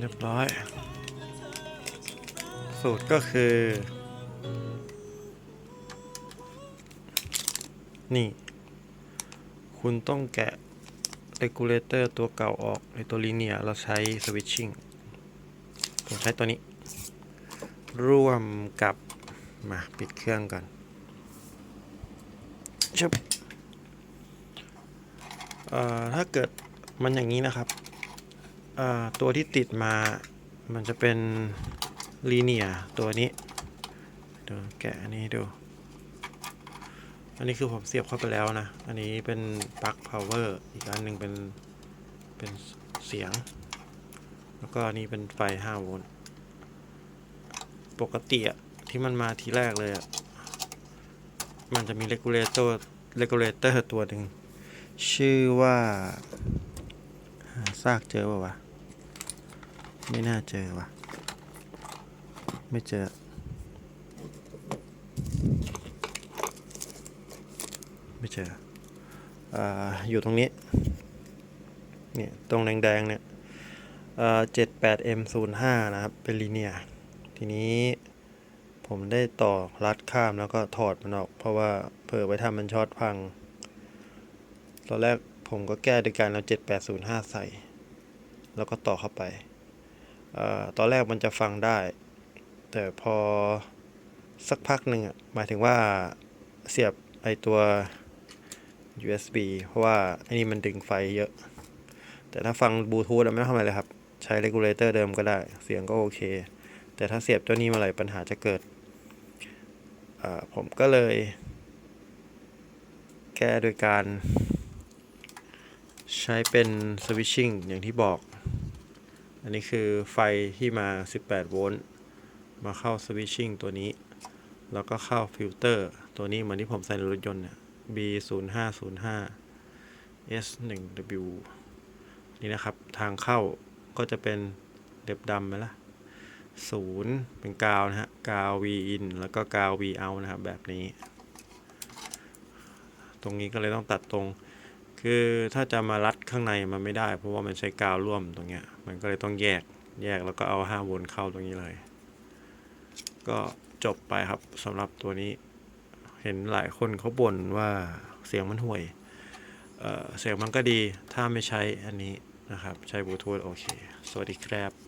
เรียบร้อย สูตรก็คือ นี่ คุณต้องแกะ regulator ตัวเก่าออกในตัวลีเนียเราใช้ switching ผมใช้ตัวนี้ ร่วมกับ มาปิดเครื่องก่อนชึบเอ่อถ้าเกิดมันอย่างนี้นะครับ ตัวที่ติดมา มันจะเป็นลีเนียตัวนี้ดี๋ยวแกะอันนี้ดู อันนี้คือผมเสียบเข้าไปแล้วนะ อันนี้เป็นปลั๊ก power อีกอันหนึ่งเป็น เป็นเสียง แล้วก็อันนี้เป็นไฟ 5 โวลต์ปกติอะที่มันมาทีแรกเลยอะมันจะมี regulator regulator ตัวหนึ่ง ชื่อว่า ซากเจอป่าวะ ไม่น่าเจอว่ะ ไม่เจอ ไม่เจออ่าอยู่ตรงนี้ เนี่ย ตรงแดงๆเนี่ยเจ็ดแปด M ศูนย์ห้านะครับ เป็นลีเนีย ทีนี้ผมได้ต่อรัดข้ามแล้วก็ถอดมันออก เพราะว่าเผื่อไปทำมันช็อตพัง ตอนแรกผมก็แก้โดยการเอา 7805 ใส่ แล้วก็ต่อเข้าไป ตอนแรกมันจะฟังได้ แต่พอสักพักหนึ่งหมายถึงว่าเสียบไอตัว USB เพราะว่าไอนี่มันดึงไฟเยอะ แต่ถ้าฟังบลูทูธไม่ต้องทำอะไรเลยครับ ใช้ regulator เดิมก็ได้ เสียงก็โอเค แต่ถ้าเสียบตัวนี้มาไหร่ปัญหาจะเกิด ผมก็เลย แก้โดยการใช้เป็น switching อย่างที่บอก อันนี้คือไฟที่มา 18 โวลต์มาเข้า switching ตัวนี้ แล้วก็เข้าฟิลเตอร์ ตัวนี้เหมือนที่ผมใส่ในรถยนต์เนี่ย B 0 5 0 5 S 1 W นี่นะครับ ทางเข้าก็จะเป็นเด็บดำไหมล่ะศูนย์เป็นกาวนะฮะ กาว V in แล้วก็กาว V out นะครับ แบบนี้ ตรงนี้ก็เลยต้องตัดตรง คือถ้าจะมารัดข้างในมันไม่ได้ เพราะว่ามันใช้กาวร่วมตรงเนี้ย มันก็เลยต้องแยกแยกแล้วก็เอา5โวลต์เข้าตรงนี้เลย ก็จบไปครับสำหรับตัวนี้ เห็นหลายคนเขาบ่นว่าเสียงมันห่วยเออเสียงมันก็ดีถ้าไม่ใช้อันนี้นะครับ ใช้บลูทูธโอเค สวัสดีครับ